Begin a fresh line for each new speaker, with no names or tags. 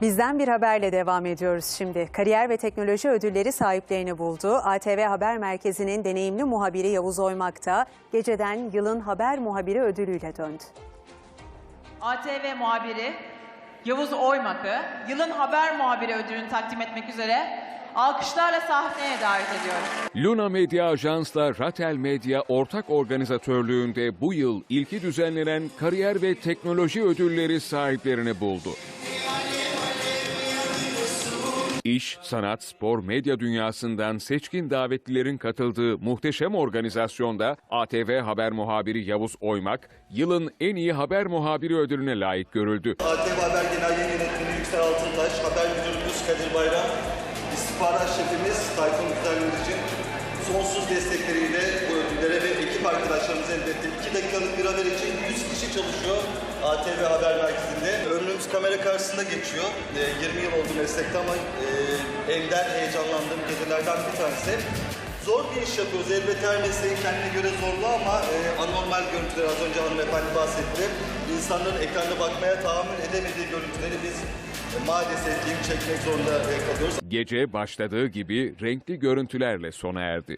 Bizden bir haberle devam ediyoruz şimdi. Kariyer ve teknoloji ödülleri sahiplerini buldu. ATV Haber Merkezi'nin deneyimli muhabiri Yavuz Oymak da geceden yılın haber muhabiri ödülüyle döndü.
ATV muhabiri Yavuz Oymak'ı yılın haber muhabiri ödülünü takdim etmek üzere alkışlarla sahneye davet ediyorum.
Luna Medya Ajans'la Ratel Medya ortak organizatörlüğünde bu yıl ilki düzenlenen kariyer ve teknoloji ödülleri sahiplerini buldu. İş, sanat, spor, medya dünyasından seçkin davetlilerin katıldığı muhteşem organizasyonda ATV haber muhabiri Yavuz Oymak, yılın en iyi haber muhabiri ödülüne layık görüldü.
ATV Haber Genel Yayın Yönetmeni Yüksel Altıntaş, Haber Müdürümüz Kadir Bayram, İstihbarat Şefimiz Tayfun Güzelmedici sonsuz destekleriyle bu ödüllere ve ekip arkadaşlarımız elbette 2 dakikalık bir haber için 100 kişi çalışıyor ATV Haber Merkezi'nde. Ömrümüz kamera karşısında geçiyor. Ee, 20 yıl oldu meslekte ama e, ender heyecanlandığım gecelerden bir tanesi. Zor bir iş yapıyoruz. Elbette her mesleğin kendine göre zorlu ama e, anormal görüntüler az önce hanımefendi bahsetti. İnsanların ekranda bakmaya tahammül edemediği görüntüleri biz e, maalesef ki çekmek zorunda e, kalıyoruz.
Gece başladığı gibi renkli görüntülerle sona erdi.